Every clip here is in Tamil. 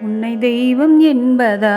உன்னை தெய்வம் என்பதா?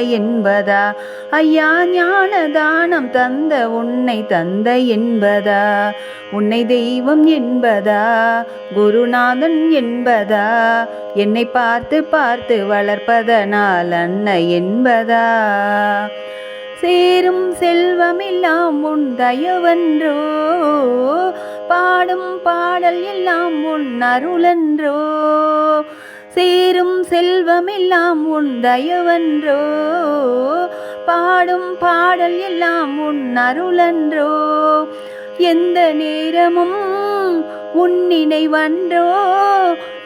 என்பதா? ஐயா ஞான தானம் தந்த உன்னை தந்த என்பதா? உன்னை தெய்வம் என்பதா? குருநாதன் என்பதா? என்னை பார்த்து பார்த்து வளர்ப்பதனால் அன்ன என்பதா? சேரும் செல்வமெல்லாம் உன் தயவன்றோ? பாடும் பாடல் எல்லாம் உன் அருளன்றோ? சேரும் செல்வமெல்லாம் உன் தயவன்றோ பாடும் பாடல் எல்லாம் உன் அருளன்றோ எந்த நேரமும் உன் நினைவன்றோ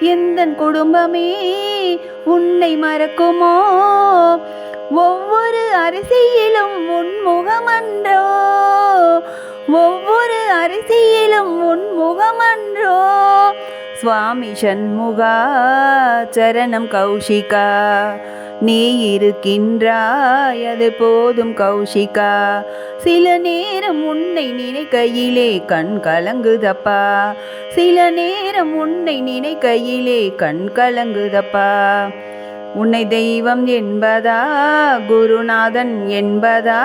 எந்த குடும்பமே உன்னை மறக்குமோ? ஒவ்வொரு அரிசியிலும் உன் முகமன்றோ ஒவ்வொரு அரிசியிலும் உன் முகமன்றோ சுவாமி சண்முகா சரணம் கௌஷிகா. நீ இருக்கின்றாய் அது போதும் கௌஷிகா. சில நேரம் உன்னை நினைக்கையிலே கண் கலங்குதப்பா. சில நேரம் உன்னை நினைக்கையிலே கண் கலங்குதப்பா. உன்னை தெய்வம் என்பதா குருநாதன் என்பதா?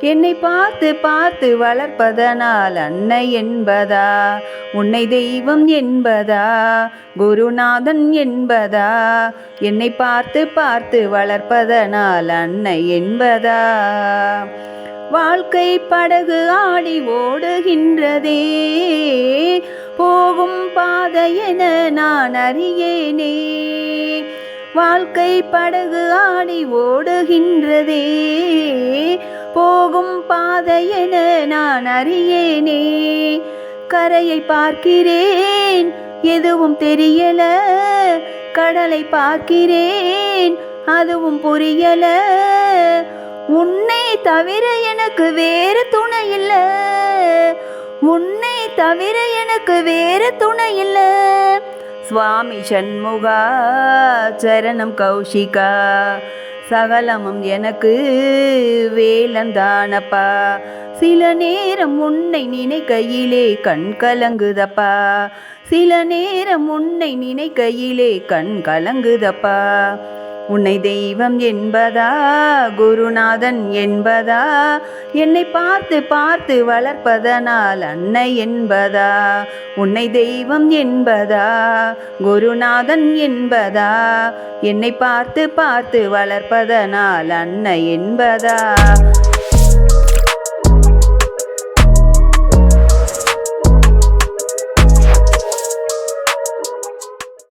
என்னை பார்த்து பார்த்து வளர்ப்பதனால் அன்னை என்பதா? உன்னை தெய்வம் என்பதா குருநாதன் என்பதா? என்னை பார்த்து பார்த்து வளர்ப்பதனால் அன்னை என்பதா? வாழ்க்கை படகு ஆடி ஓடுகின்றதே போகும் பாதையென நான் அறியேனே. வாழ்க்கை படகு ஆடி ஓடுகின்றதே. போகும் பாதை என நான் அறியேனே. கரையை பார்க்கிறேன் எதுவும் தெரியல. கடலை பார்க்கிறேன் அதுவும் புரியல. உன்னை தவிர எனக்கு வேறு துணை இல்லை. உன்னை தவிர எனக்கு வேறு துணை இல்லை. சுவாமி சண்முகா சரணம் கௌஷிகா சகலமும் எனக்கு வேலந்தானப்பா சில நேரம் உன்னை நினைக்கையிலே கண் கலங்குதப்பா. சில நேரம் உன்னை நினைக்கையிலே கண் கலங்குதப்பா. உன்னை தெய்வம் என்பதா? குருநாதன் என்பதா? என்னை பார்த்து பார்த்து வளர்ப்பதனால் அன்னை என்பதா? உன்னை தெய்வம் என்பதா? குருநாதன் என்பதா? என்னை பார்த்து பார்த்து வளர்ப்பதனால் அன்னை என்பதா?